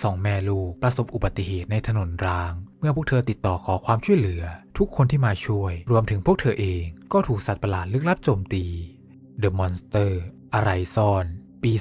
สองแม่ลูกประสบอุบัติเหตุในถนนราง เมื่อพวกเธอติดต่อขอความช่วยเหลือ ทุกคนที่มาช่วย รวมถึงพวกเธอเองก็ถูกสัตว์ประหลาดลึกลับโจมตี The Monster อะไรซ่อน ปี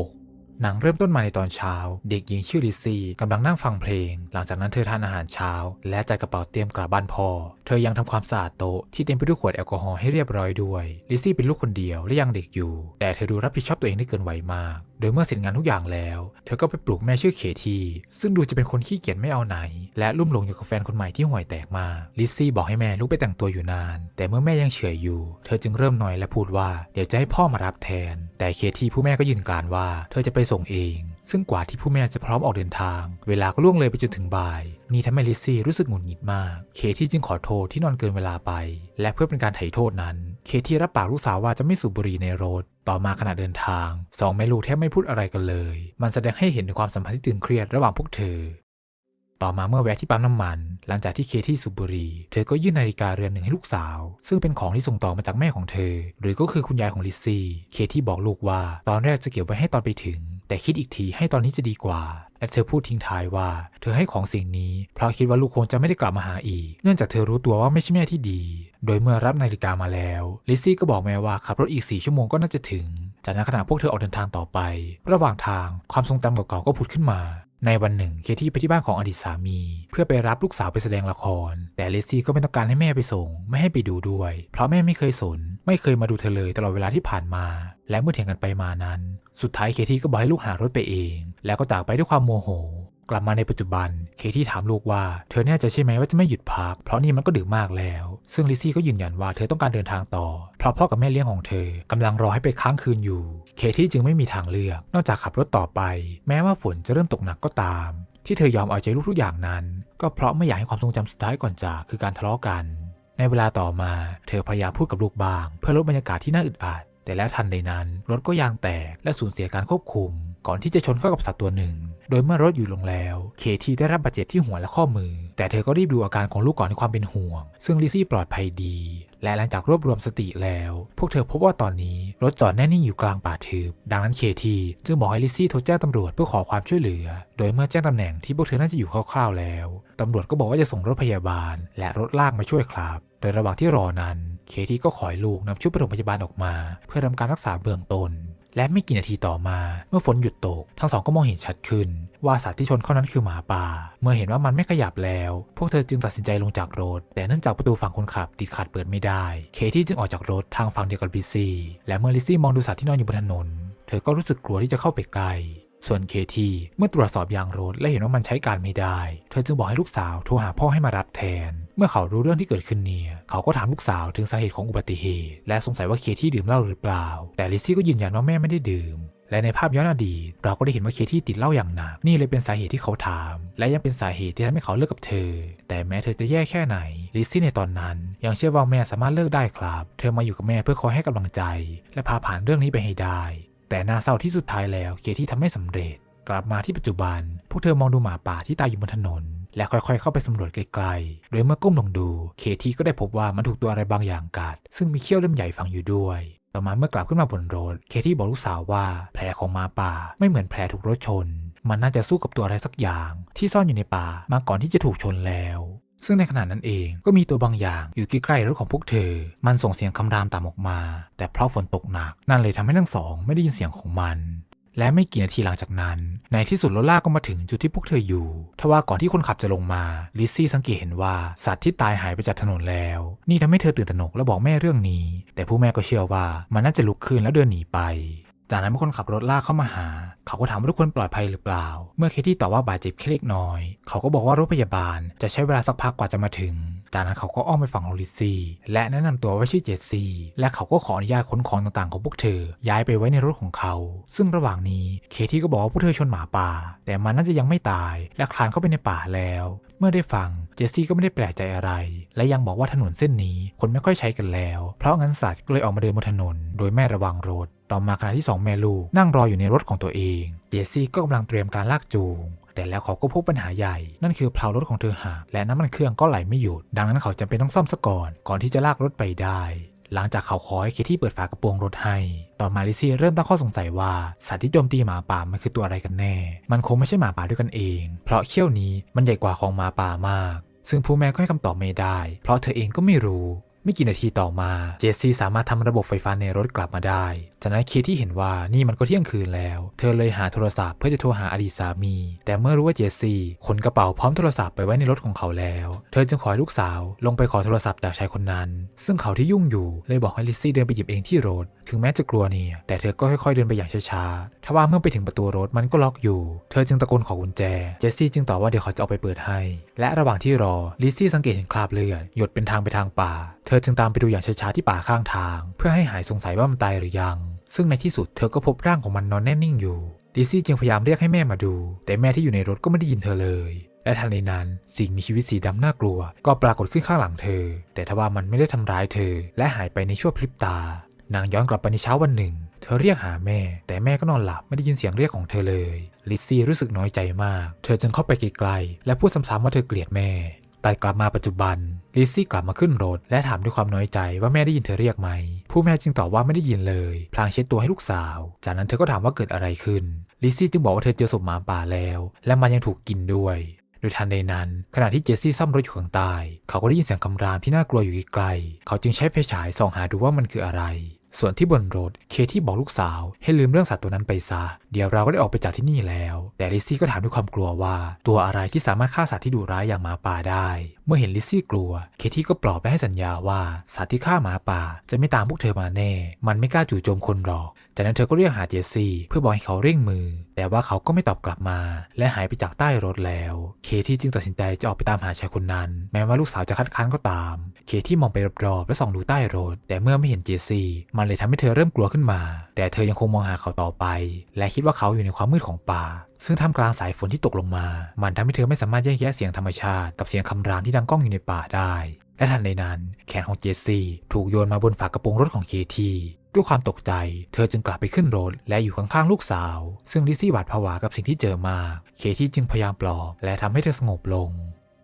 2016 หนังเริ่มต้นมาในตอนเช้า เด็กหญิงชื่อลิซี่กำลังนั่งฟังเพลง หลังจากนั้นเธอทานอาหารเช้า และจัดกระเป๋าเตรียมกลับบ้านพ่อ เธอยังทำความสะอาดโต๊ะที่เต็มไปด้วยขวดแอลกอฮอล์ให้เรียบร้อยด้วย ลิซซี่เป็นลูกคนเดียวและยังเด็กอยู่ แต่เธอดูรับผิดชอบตัวเองได้เกินไหวมาก โดยเมื่อเสร็จงานทุกอย่างแล้ว เธอก็ไปปลุกแม่ชื่อเคทีซึ่งดูจะเป็นคนขี้เกียจไม่เอาไหน และลุ่มหลงอยู่กับแฟนคนใหม่ที่ห่วยแตกมา ลิซซี่บอกให้แม่ลุกไปแต่งตัวอยู่นาน แต่เมื่อแม่ยังเฉยอยู่ เธอจึงเริ่มหน่อยและพูดว่าเดี๋ยวจะให้พ่อมารับแทน แต่เคทีผู้แม่ก็ยืนกรานว่า เธอจะไปส่งเอง ซึ่งกว่าที่ผู้แม่จะพร้อมออกเดินทาง เวลาก็ล่วงเลยไปจนถึงบ่าย นี่ทำให้ลิซซี่รู้สึกหงุดหงิดมาก เคที่จึงขอโทษที่นอนเกินเวลาไป และเพื่อเป็นการไถ่โทษนั้น เคที่รับปากลูกสาวว่าจะไม่สูบบุหรี่ในรถ ต่อมาขณะเดินทางสองแม่ลูกแทบไม่พูดอะไรกันเลย มันแสดงให้เห็นถึงความสัมพันธ์ที่ตึงเครียดระหว่างพวกเธอ ต่อมาเมื่อแวะที่ปั๊มน้ำมัน หลังจากที่เคที่สุบุรี เธอก็ยื่นนาฬิกาเรือนหนึ่งให้ลูกสาว ซึ่งเป็นของที่ส่งต่อมาจากแม่ของเธอ หรือก็คือคุณยายของลิซซี่ เคที่บอกลูกว่า ตอนแรกจะเก็บไว้ให้ตอนไปถึง แต่คิดอีกทีให้ตอนนี้จะดีกว่า และเธอพูดทิ้งท้ายว่า เธอให้ของสิ่งนี้ เพราะคิดว่าลูกคงจะไม่ได้กลับมาหาอีก เนื่องจากเธอรู้ตัวว่าไม่ใช่แม่ที่ดี โดยเมื่อรับนาฬิกามาแล้ว ลิซซี่ก็บอกแม่ว่าขับรถอีก4ชั่วโมงก็น่าจะถึง จากนั้นขณะพวกเธอออกเดินทางต่อไป ระหว่างทางความทรงจำเก่าๆก็ผุดขึ้นมา ในวันหนึ่งเคที่ไปที่บ้านของอดีตสามี เพื่อไปรับลูกสาวไปแสดงละคร แต่เลซี่ก็ไม่ต้องการให้แม่ไปส่ง ไม่ให้ไปดูด้วย เพราะแม่ไม่เคยสน ไม่เคยมาดูเธอเลยตลอดเวลาที่ผ่านมา และเมื่อเถียงกันไปมานั้น สุดท้ายเคที่ก็บอกให้ลูกหารถไปเอง แล้วก็จากไปด้วยความโมโห กลับมาในปัจจุบัน เคที่ถามลูกว่า เธอแน่ใจใช่ไหมว่าจะไม่หยุดพัก เพราะนี่มันก็ดึกมากแล้ว ซึ่งลิซซี่ก็ยืนยันว่าเธอต้องการเดินทางต่อ เพราะพ่อกับแม่เลี้ยงของเธอกำลังรอให้ไปค้างคืนอยู่ เคที่จึงไม่มีทางเลือก นอกจากขับรถต่อไป แม้ว่าฝนจะเริ่มตกหนักก็ตาม ที่เธอยอมเอาใจลูกทุกอย่างนั้น ก็เพราะไม่อยากให้ความทรงจำสุดท้ายก่อนจากคือการทะเลาะกัน ในเวลาต่อมา เธอพยายามพูดกับลูกบ้าง เพื่อลดบรรยากาศที่น่าอึดอัดแต่แล้วทันใดนั้นรถก็ยางแตกและสูญเสียการควบคุม ก่อนที่จะชนเข้ากับสัตว์ตัวหนึ่ง โดยเมื่อรถอยู่ลงแล้ว เคที่ได้รับบาดเจ็บที่หัวและข้อมือ แต่เธอก็รีบดูอาการของลูกก่อนในความเป็นห่วง ซึ่งลิซี่ปลอดภัยดี และหลังจากรวบรวมสติแล้ว พวกเธอพบว่าตอนนี้รถจอดแน่นิ่งอยู่กลางป่าทึบ ดังนั้นเคทีจึงบอกให้ลิซี่โทรแจ้งตำรวจเพื่อขอความช่วยเหลือ โดยเมื่อแจ้งตำแหน่งที่พวกเธอน่าจะอยู่คร่าวๆแล้วตำรวจก็บอกว่าจะส่งรถพยาบาล และรถลากมาช่วยครับ โดยระหว่างที่รอนั้น เคที่ก็ขอให้ลูกนำชุดปฐมพยาบาลออกมา เพื่อทำการรักษาเบื้องต้น และไม่กี่นาทีต่อมา เมื่อฝนหยุดตก ทั้งสองก็มองเห็นชัดขึ้น ว่าสัตว์ที่ชนเข้านั้นคือหมาป่า เมื่อเห็นว่ามันไม่ขยับแล้ว พวกเธอจึงตัดสินใจลงจากรถ แต่เนื่องจากประตูฝั่งคนขับติดขัดเปิดไม่ได้ เคที่จึงออกจากรถทางฝั่งเดียวกับลิซซี่ และเมื่อลิซซี่มองดูสัตว์ที่นอนอยู่บนถนน เธอก็รู้สึกกลัวที่จะเข้าไปใกล้ส่วนเคที่เมื่อตรวจสอบยางรถและเห็นว่ามันใช้การไม่ได้ เธอจึงบอกให้ลูกสาวโทรหาพ่อให้มารับแทน เมื่อเขารู้เรื่องที่เกิดขึ้นเนี่ยเขาก็ถามลูกสาวถึงสาเหตุของอุบัติเหตุ และสงสัยว่าเคที่ดื่มเหล้าหรือเปล่า แต่ลิซซี่ก็ยืนยันว่าแม่ไม่ได้ดื่ม และในภาพย้อนอดีตเราก็ได้เห็นว่าเคที่ติดเหล้าอย่างหนัก นี่เลยเป็นสาเหตุที่เขาถาม และยังเป็นสาเหตุที่ทำให้เขาเลิกกับเธอ แต่แม้เธอจะแย่แค่ไหน ลิซซี่ในตอนนั้น ยังเชื่อว่าแม่สามารถเลิกได้ครับ เธอมาอยู่กับแม่เพื่อคอยให้กำลังใจ และพาผ่านเรื่องนี้ไปให้ได้ แต่น่าเศร้าที่สุดท้ายแล้วเคที่ทำไม่สำเร็จ กลับมาที่ปัจจุบัน พวกเธอมองดูหมาป่าที่ตายอยู่บนถนน และค่อยๆ เข้าไปสำรวจไกลๆ โดยเมื่อก้มลงดู เคทีก็ได้พบว่ามันถูกตัวอะไรบางอย่างกัด ซึ่งมีเขี้ยวเล่มใหญ่ฝังอยู่ด้วย ต่อมาเมื่อกลับขึ้นมาบนรถ เคที่บอกลูกสาวว่าแผลของหมาป่าไม่เหมือนแผลถูกรถชน มันน่าจะสู้กับตัวอะไรสักอย่าง ที่ซ่อนอยู่ในป่ามาก่อนที่จะถูกชนแล้วซึ่งในขณะนั้นเองก็มีตัวบางอย่างอยู่ใกล้ๆรถของพวกเธอ มันส่งเสียงคำรามตามออกมา แต่เพราะฝนตกหนัก นั่นเลยทำให้ทั้งสองไม่ได้ยินเสียงของมัน และไม่กี่นาทีหลังจากนั้น ในที่สุดรถลากก็มาถึงจุดที่พวกเธออยู่ทว่าก่อนที่คนขับจะลงมา ลิซซี่สังเกตเห็นว่าสัตว์ที่ตายหายไปจากถนนแล้ว นี่ทำให้เธอตื่นตระหนกและบอกแม่เรื่องนี้ แต่ผู้แม่ก็เชื่อว่ามันน่าจะลุกขึ้นแล้วเดินหนีไป จากนั้นเมื่อคนขับรถลากเข้ามาหา เขาก็ถามว่าทุกคนปลอดภัยหรือเปล่า เมื่อเคที่ตอบว่าบาดเจ็บแค่เล็กน้อย เขาก็บอกว่ารถพยาบาลจะใช้เวลาสักพักกว่าจะมาถึง จากนั้นเขาก็อ้อมไปฝั่งของลิซซี่และแนะนำตัวว่าชื่อเจสซี่และเขาก็ขออนุญาตขนของต่างๆของพวกเธอ ย้ายไปไว้ในรถของเขา ซึ่งระหว่างนี้เคที่ก็บอกว่าพวกเธอชนหมาป่า แต่มันน่าจะยังไม่ตาย และคลานเข้าไปในป่าแล้ว เมื่อได้ฟังเจสซี่ก็ไม่ได้แปลกใจอะไร และยังบอกว่าถนนเส้นนี้คนไม่ค่อยใช้กันแล้ว เพราะงั้นสัตว์ก็เลยออกมาเดินบนถนน โดยไม่ระวังรถ ต่อมาขณะที่สองแมลูนั่งรออยู่ในรถของตัวเอง เจสซี่ก็กำลังเตรียมการลากจูง แต่แล้วเขาก็พบปัญหาใหญ่ นั่นคือเพลารถของเธอหักและน้ำมันเครื่องก็ไหลไม่หยุด ดังนั้นเขาจำเป็นต้องซ่อมซะก่อน ก่อนที่จะลากรถไปได้ หลังจากเขาขอให้เคที่เปิดฝากระโปรงรถให้ ต่อมาลิซี่เริ่มตั้งข้อสงสัยว่าสัตว์ที่โจมตีหมาป่ามันคือตัวอะไรกันแน่ มันคงไม่ใช่หมาป่าด้วยกันเอง เพราะเขี้ยวนี้มันใหญ่กว่าของหมาป่ามากซึ่งผู้แม่ก็ให้คำตอบไม่ได้ เพราะเธอเองก็ไม่รู้ ไม่กี่นาทีต่อมา เจสซี่สามารถทำระบบไฟฟ้าในรถกลับมาได้ จากนั้นเคที่เห็นว่านี่มันก็เที่ยงคืนแล้ว เธอเลยหาโทรศัพท์เพื่อจะโทรหาอดีตสามี แต่เมื่อรู้ว่าเจสซี่ขนกระเป๋าพร้อมโทรศัพท์ไปไว้ในรถของเขาแล้ว เธอจึงขอลูกสาวลงไปขอโทรศัพท์จากชายคนนั้น ซึ่งเขาที่ยุ่งอยู่เลยบอกให้ลิซซี่เดินไปหยิบเองที่รถ ถึงแม้จะกลัวเนี่ย แต่เธอก็ค่อยๆเดินไปอย่างช้าๆ ทว่าเมื่อไปถึงประตูรถมันก็ล็อกอยู่ เธอจึงตะโกนขอกุญแจ เจสซี่จึงตอบว่าเดี๋ยวเขาจะเอาไปเปิดให้ และระหว่างที่รอลิซซี่สังเกตเห็นคราบเลือดหยดเป็นทางไปทางป่า เธอจึงตามไปดูอย่างช้าๆที่ป่าข้างทาง เพื่อให้หายสงสัยว่ามันตายหรือยัง ซึ่งในที่สุดเธอก็พบร่างของมันนอนแน่นิ่งอยู่ลิซี่จึงพยายามเรียกให้แม่มาดู แต่แม่ที่อยู่ในรถก็ไม่ได้ยินเธอเลย และทันใดนั้นสิ่งมีชีวิตสีดำน่ากลัว ก็ปรากฏขึ้นข้างหลังเธอ แต่ทว่ามันไม่ได้ทำร้ายเธอ และหายไปในชั่วพริบตา นางย้อนกลับไปในเช้าวันหนึ่ง เธอเรียกหาแม่ แต่แม่ก็นอนหลับไม่ได้ยินเสียงเรียกของเธอเลย ลิซซี่รู้สึกน้อยใจมาก เธอจึงเข้าไปไกลๆและพูดซ้ำๆว่าเธอเกลียดแม่ แต่กลับมาปัจจุบัน ลิซซี่กลับมาขึ้นรถ และถามด้วยความน้อยใจว่าแม่ได้ยินเธอเรียกไหม ผู้แม่จึงตอบว่าไม่ได้ยินเลย พลางเช็ดตัวให้ลูกสาว จากนั้นเธอก็ถามว่าเกิดอะไรขึ้น ลิซซี่จึงบอกว่าเธอเจอศพหมาป่าแล้ว และมันยังถูกกินด้วย โดยทันใดนั้น ขณะที่เจสซี่ซ่อมรถอยู่ข้างใต้เขาก็ได้ยินเสียงคำรามที่น่ากลัวอยู่ไกล เขาจึงใช้ไฟฉายส่องหาดูว่ามันคืออะไร ส่วนที่บนรถ เคที่บอกลูกสาว ให้ลืมเรื่องสัตว์ตัวนั้นไปซะ เดี๋ยวเราก็ได้ออกไปจากที่นี่แล้ว แต่ลิซซี่ก็ถามด้วยความกลัวว่า ตัวอะไรที่สามารถฆ่าสัตว์ที่ดุร้ายอย่างหมาป่าได้ เมื่อเห็นลิซซี่กลัว เคที่ก็ปลอบและให้สัญญาว่าสัตว์ที่ฆ่าหมาป่า จะไม่ตามพวกเธอมาแน่ มันไม่กล้าจู่โจมคนหรอก จากนั้นเธอก็เรียกหาเจสซี่เพื่อบอกให้เขาเร่งมือ แต่ว่าเขาก็ไม่ตอบกลับมา และหายไปจากใต้รถแล้ว เคที่จึงตัดสินใจจะออกไปตามหาชายคนนั้น แม้ว่าลูกสาวจะคัดค้านก็ตาม เคที่มองไปรอบๆและส่องดูใต้รถ แต่เมื่อไม่เห็นเจสซี่ มันเลยทำให้เธอเริ่มกลัวขึ้นมา แต่เธอยังคงมองหาเขาต่อไป และคิดว่าเขาอยู่ในความมืดของป่า ซึ่งท่ามกลางสายฝนที่ตกลงมา มันทำให้เธอไม่สามารถแยกแยะเสียงธรรมชาติ กับเสียงคำรามที่ดังก้องอยู่ในป่าได้และทันใดนั้น แขนของเจสซี่ถูกโยนมาบนฝากระโปรงรถของเคที่ ด้วยความตกใจ เธอจึงกลับไปขึ้นรถและอยู่ข้างๆลูกสาว ซึ่งลิซซี่หวาดผวากับสิ่งที่เจอมาก เคที่จึงพยายามปลอบและทำให้เธอสงบลง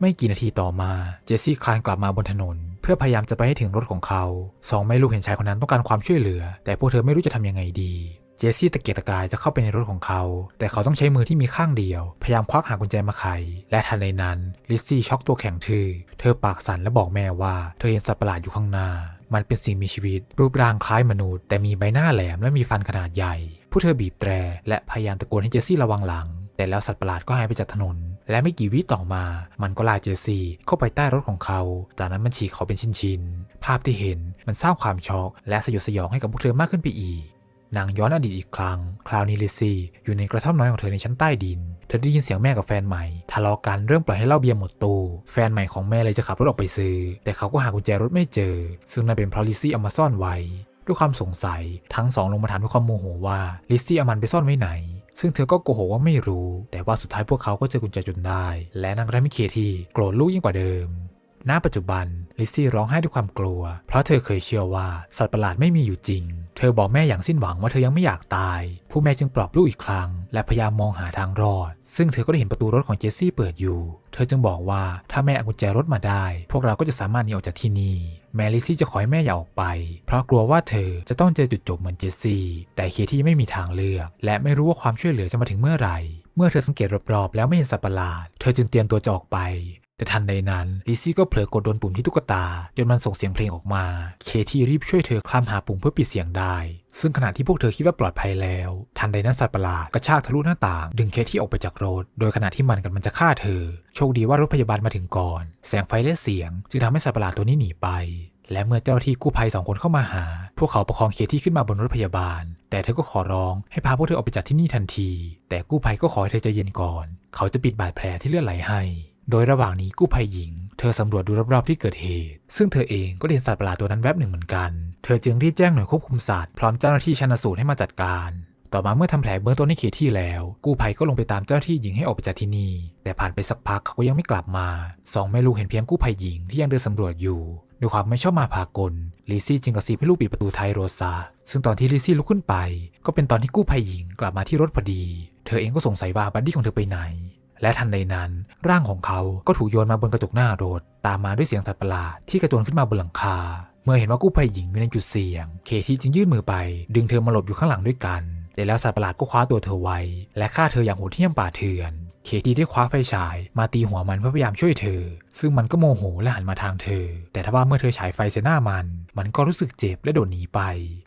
ไม่กี่นาทีต่อมา เจสซี่คลานกลับมาบนถนน เพื่อพยายามจะไปให้ถึงรถของเขาสองแม่ลูกเห็นชายคนนั้นต้องการความช่วยเหลือ แต่พวกเธอไม่รู้จะทำยังไงดีเจสซี่ตะเกียกตะกายจะเข้าไปในรถของเขา แต่เขาต้องใช้มือที่มีข้างเดียว พยายามควักหากุญแจมาไข และทันใดนั้น ลิซซี่ช็อกตัวแข็งทื่อ เธอปากสั่นและบอกแม่ว่า เธอเห็นสัตว์ประหลาดอยู่ข้างหน้า มันเป็นสิ่งมีชีวิต รูปร่างคล้ายมนุษย์ แต่มีใบหน้าแหลมและมีฟันขนาดใหญ่ ผู้เธอบีบแตรและพยายามตะโกนให้เจสซี่ระวังหลัง แต่แล้วสัตว์ประหลาดก็หายไปจากถนน และไม่กี่วิต่อมา มันก็ลากเจสซี่เข้าไปใต้รถของเขา จากนั้นมันฉีกเขาเป็นชิ้นๆ ภาพที่เห็นมันสร้างความช็อกและสยดสยองให้กับพวกเธอมากขึ้นไปอีก นางย้อนอดีตอีกครั้ง คราวนี้ลิซซี่อยู่ในกระท่อมน้อยของเธอในชั้นใต้ดิน เธอได้ยินเสียงแม่กับแฟนใหม่ทะเลาะกันเรื่องปล่อยให้เหล้าเบียร์หมดตู้ แฟนใหม่ของแม่เลยจะขับรถออกไปซื้อ แต่เขาก็หากุญแจรถไม่เจอ ซึ่งนั่นเป็นเพราะลิซี่เอามาซ่อนไว้ ด้วยความสงสัย ทั้งสองลงมาถามด้วยความโมโหว่าลิซซี่เอามันไปซ่อนไว้ไหนซึ่งเธอก็โกหกว่าไม่รู้ แต่ว่าสุดท้ายพวกเขาก็เจอกุญแจจนได้ และนางไรมิเคที่โกรธลูกยิ่งกว่าเดิม ณ ปัจจุบัน ลิซซี่ร้องไห้ด้วยความกลัว เพราะเธอเคยเชื่อว่าสัตว์ประหลาดไม่มีอยู่จริง เธอบอกแม่อย่างสิ้นหวังว่าเธอยังไม่อยากตาย ผู้แม่จึงปลอบลูกอีกครั้ง และพยายามมองหาทางรอด ซึ่งเธอก็ได้เห็นประตูรถของเจสซี่เปิดอยู่ เธอจึงบอกว่าถ้าแม่เอากุญแจรถมาได้ พวกเราก็จะสามารถหนีออกจากที่นี่แมลิซี่จะขอให้แม่อย่าออกไป เพราะกลัวว่าเธอจะต้องเจอจุดจบเหมือนเจสซี่ แต่เคที่ไม่มีทางเลือก และไม่รู้ว่าความช่วยเหลือจะมาถึงเมื่อไหร่ เมื่อเธอสังเกตรอบๆแล้วไม่เห็นสัตว์ประหลาด เธอจึงเตรียมตัวจะออกไป แต่ทันใดนั้นลิซซี่ก็เผลอกดโดนปุ่มที่ตุ๊กตา จนมันส่งเสียงเพลงออกมา เคที่รีบช่วยเธอคลำหาปุ่มเพื่อปิดเสียงได้ ซึ่งขณะที่พวกเธอคิดว่าปลอดภัยแล้ว ทันใดนั้นสัตว์ประหลาดกระชากทะลุหน้าต่าง ดึงเคที่ออกไปจากรถ โดยขณะที่มันกำลังจะฆ่าเธอ โชคดีว่ารถพยาบาลมาถึงก่อน แสงไฟและเสียง จึงทำให้สัตว์ประหลาดตัวนี้หนีไป และเมื่อเจ้าหน้าที่กู้ภัยสองคนเข้ามาหา พวกเขาประคองเคที่ขึ้นมาบนรถพยาบาล แต่เธอก็ขอร้องให้พาพวกเธอออกไปจากที่นี่ทันที แต่กู้ภัยก็ขอให้เธอใจเย็นก่อน เขาจะปิดบาดแผลที่เลือดไหลให้ โดยระหว่างนี้กู้ภัยหญิง เธอสำรวจดูรอบๆที่เกิดเหตุ ซึ่งเธอเองก็เห็นสัตว์ประหลาดตัวนั้นแวบหนึ่งเหมือนกัน เธอจึงรีบแจ้งหน่วยควบคุมสัตว์พร้อมเจ้าหน้าที่ชันสูตรให้มาจัดการ ต่อมาเมื่อทำแผลเบื้องต้นให้เคที่แล้ว กู้ภัยก็ลงไปตามเจ้าหน้าที่หญิงให้ออกไปจากที่นี่ แต่ผ่านไปสักพักเขาก็ยังไม่กลับมาสองแม่ลูกเห็นเพียงกู้ภัยหญิงที่ยังเดินสำรวจอยู่ด้วยความไม่ชอบมาพากลลิซี่จึงกระซิบให้ลูกปิดประตูท้ายรถซะซึ่งตอนที่ลิซี่ลุกขึ้นไป ก็เป็นตอนที่กู้ภัยหญิงกลับมาที่รถพอดี เธอเองก็สงสัยว่าบัดดี้ของเธอไปไหน และทันใดนั้น ร่างของเขาก็ถูกโยนมาบนกระจกหน้ารถตามมาด้วยเสียงสัตว์ประหลาดที่กระโจนขึ้นมาบนหลังคา เมื่อเห็นว่ากู้ภัยหญิงอยู่ในจุดเสี่ยง เคที่จึงยื่นมือไป ดึงเธอมาหลบอยู่ข้างหลังด้วยกัน แต่แล้วสัตว์ประหลาดก็คว้าตัวเธอไว้ และฆ่าเธออย่างโหดเหี้ยมป่าเถื่อน เคที่ได้คว้าไฟฉาย มาตีหัวมันเพื่อพยายามช่วยเธอ ซึ่งมันก็โมโหและหันมาทางเธอ แต่ทว่าเมื่อเธอฉายไฟใส่หน้ามัน มันก็รู้สึกเจ็บและโดดหนีไป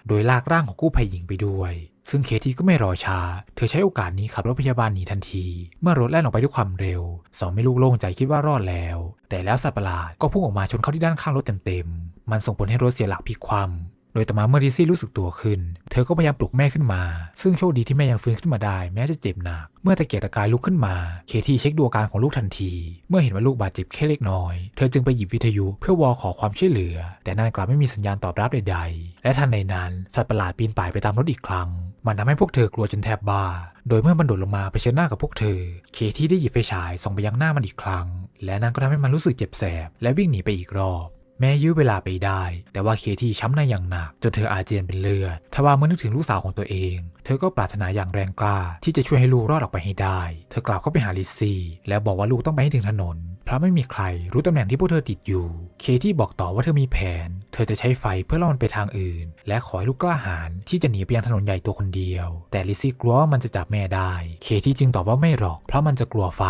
โดยลากร่างของกู้ภัยหญิงไปด้วย ซึ่งเคที่ก็ไม่รอช้า เธอใช้โอกาสนี้ขับรถพยาบาลหนีทันที เมื่อรถแล่นออกไปด้วยความเร็วสองไม่ลูกโล่งใจคิดว่ารอดแล้ว แต่แล้วสัตว์ประหลาดก็พุ่งออกมาชนเข้าที่ด้านข้างรถเต็มๆมันส่งผลให้รถเสียหลักพลิกคว่ำ ดยต่อมาเมื่อดิซี่รู้สึกตัวขึ้น เธอก็พยายามปลุกแม่ขึ้นมา ซึ่งโชคดีที่แม่ยังฟื้นขึ้นมาได้ แม้จะเจ็บหนัก เมื่อตะเกียกตะกายลุกขึ้นมา เคที่เช็คดูอาการของลูกทันที เมื่อเห็นว่าลูกบาดเจ็บแค่เล็กน้อย เธอจึงไปหยิบวิทยุเพื่อวอลขอความช่วยเหลือ แต่นั่นกลับไม่มีสัญญาณตอบรับใดๆ และทันใดนั้นสัตว์ประหลาดปีนป่ายไปตามรถอีกครั้ง มันทำให้พวกเธอกลัวจนแทบบ้าโดยเมื่อมันโดดลงมาเผชิญหน้ากับพวกเธอ เคที่ได้หยิบไฟฉายส่องไปยังหน้ามันอีกครั้ง และนั่นก็ทำให้มันรู้สึกเจ็บแสบและวิ่งหนีไปอีกรอบ แม้ยื้อเวลาไปได้ แต่ว่าเคที่ช้ำในอย่างหนักจนเธออาเจียนเป็นเลือดทว่าเมื่อนึกถึงลูกสาวของตัวเอง เธอก็ปรารถนาอย่างแรงกล้าที่จะช่วยให้ลูกรอดออกไปให้ได้ เธอกล่าวเข้าไปหาลิซซี่แล้วบอกว่าลูกต้องไปให้ถึงถนน เพราะไม่มีใครรู้ตำแหน่งที่พวกเธอติดอยู่ เคที่บอกต่อว่าเธอมีแผน เธอจะใช้ไฟเพื่อล่อมันไปทางอื่น และขอให้ลูกกล้าหาญที่จะหนีไปยังถนนใหญ่ตัวคนเดียว แต่ลิซี่กลัวว่ามันจะจับแม่ได้ เคที่จึงตอบว่าไม่หรอก เพราะมันจะกลัวไฟ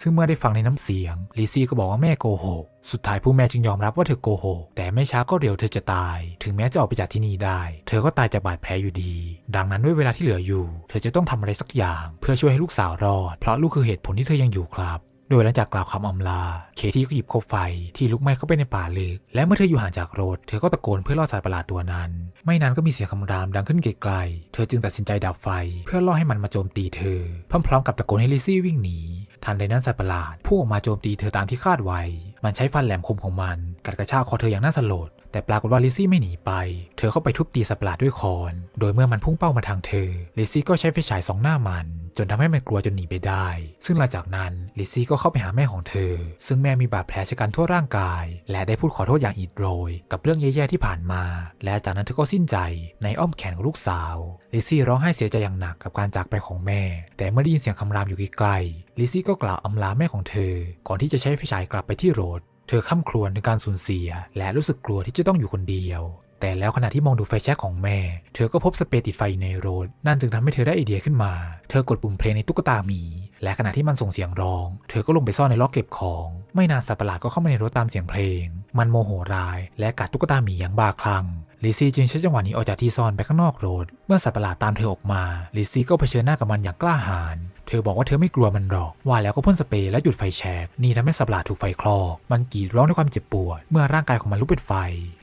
ซึ่งเมื่อได้ฟังในน้ำเสียง ลิซี่ก็บอกว่าแม่โกหกสุดท้ายผู้แม่จึงยอมรับว่าเธอโกหกแต่ไม่ช้าก็เร็วเธอจะตาย ถึงแม้จะออกไปจากที่นี่ได้ เธอก็ตายจากบาดแผลอยู่ดี ดังนั้นด้วยเวลาที่เหลืออยู่ เธอจะต้องทำอะไรสักอย่าง เพื่อช่วยให้ลูกสาวรอด เพราะลูกคือเหตุผลที่เธอยังอยู่ครับ โดยหลังจากกล่าวคำอำลา เคที่ก็หยิบคบไฟที่ลุกไหม้เข้าไปในป่าลึก และเมื่อเธออยู่ห่างจากรถ เธอก็ตะโกนเพื่อล่อสัตว์ประหลาดตัวนั้น ไม่นานก็มีเสียงคำรามดังขึ้นไกลๆ เธอจึงตัดสินใจดับไฟ เพื่อล่อให้มันมาโจมตีเธอ พร้อมๆกับตะโกนให้ลิซซี่วิ่งหนี ทันใดนั้นสัตว์ประหลาดพุ่งออกมาโจมตีเธอตามที่คาดไว้ มันใช้ฟันแหลมคมของมัน กัดกระชากคอเธออย่างน่าสลด แต่ปรากฏว่าลิซี่ไม่หนีไป เธอเข้าไปทุบตีสัตว์ประหลาดด้วยคอน โดยเมื่อมันพุ่งเป้ามาทางเธอ ลิซี่ก็ใช้ไฟฉายสองหน้ามัน จนทำให้มันกลัวจนหนีไปได้ ซึ่งหลังจากนั้นลิซี่ก็เข้าไปหาแม่ของเธอ ซึ่งแม่มีบาดแผลชะกันทั่วร่างกาย และได้พูดขอโทษอย่างอิดโรย กับเรื่องแย่ๆที่ผ่านมา และจากนั้นเธอก็สิ้นใจในอ้อมแขนของลูกสาว ลิซี่ร้องไห้เสียใจอย่างหนักกับการจากไปของแม่ แต่เมื่อได้ยินเสียงคำรามอยู่ใกล้ๆลิซี่ก็กล่าวอำลาแม่ของเธอ ก่อนที่จะใช้ไฟฉายกลับไปที่รถ เธอข้ามครวญถึงการสูญเสีย และรู้สึกกลัวที่จะต้องอยู่คนเดียว แต่แล้วขณะที่มองดูไฟแช็กของแม่ เธอก็พบสเปรย์ติดไฟในรถ นั่นจึงทำให้เธอได้ไอเดียขึ้นมา เธอกดปุ่มเพลงในตุ๊กตาหมี และขณะที่มันส่งเสียงร้อง เธอก็ลงไปซ่อนในล็อกเก็บของ ไม่นานสัตว์ประหลาดก็เข้ามาในรถตามเสียงเพลง มันโมโหร้าย และกัดตุ๊กตาหมีอย่างบ้าคลั่ง ลิซี่จึงใช้จังหวะนี้ออกจากที่ซ่อนไปข้างนอกโรด เมื่อสัตว์ประหลาดตามเธอออกมา ลิซี่ก็เผชิญหน้ากับมันอย่างกล้าหาญ เธอบอกว่าเธอไม่กลัวมันหรอก ว่าแล้วก็พ่นสเปรย์และจุดไฟแช็กนี่ทำให้สัตว์ประหลาดถูกไฟคลอก มันกรีดร้องด้วยความเจ็บปวด เมื่อร่างกายของมันลุกเป็นไฟ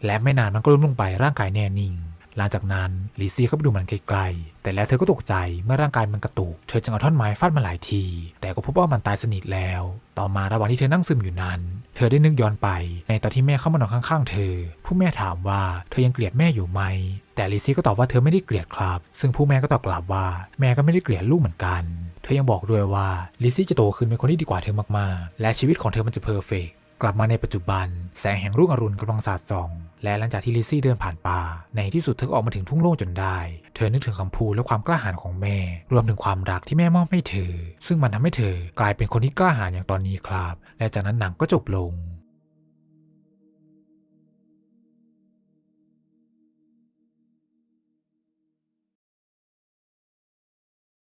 และไม่นานมันก็ล้มลงไปร่างกายแน่นิ่ง หลังจากนั้นลิซี่เข้าไปดูมันไกลๆ แต่แล้วเธอก็ตกใจเมื่อร่างกายมันกระตุก เธอจึงเอาท่อนไม้ฟาดมันหลายที แต่ก็พบว่ามันตายสนิทแล้ว ต่อมาระหว่างที่เธอนั่งซึมอยู่นั้น เธอได้นึกย้อนไปในตอนที่แม่เข้ามานอนข้างๆ เธอ ผู้แม่ถามว่าเธอยังเกลียดแม่อยู่ไหม แต่ลิซี่ก็ตอบว่าเธอไม่ได้เกลียดครับ ซึ่งผู้แม่ก็ตอบกลับว่าแม่ก็ไม่ได้เกลียดลูกเหมือนกัน เธอยังบอกด้วยว่าลิซี่จะโตขึ้นเป็นคนที่ดีกว่าเธอมากๆ และชีวิตของเธอมันจะเพอร์เฟก กลับมาในปัจจุบัน แสงแห่งรุ่งอรุณกำลังสาดส่อง และหลังจากที่ลิซซี่เดินผ่านป่า ในที่สุดเธอก็ออกมาถึงทุ่งโล่งจนได้ เธอนึกถึงคำพูดและความกล้าหาญของแม่ รวมถึงความรักที่แม่มอบให้เธอ ซึ่งมันทำให้เธอกลายเป็นคนที่กล้าหาญอย่างตอนนี้ครับ และจากนั้นหนังก็จบลง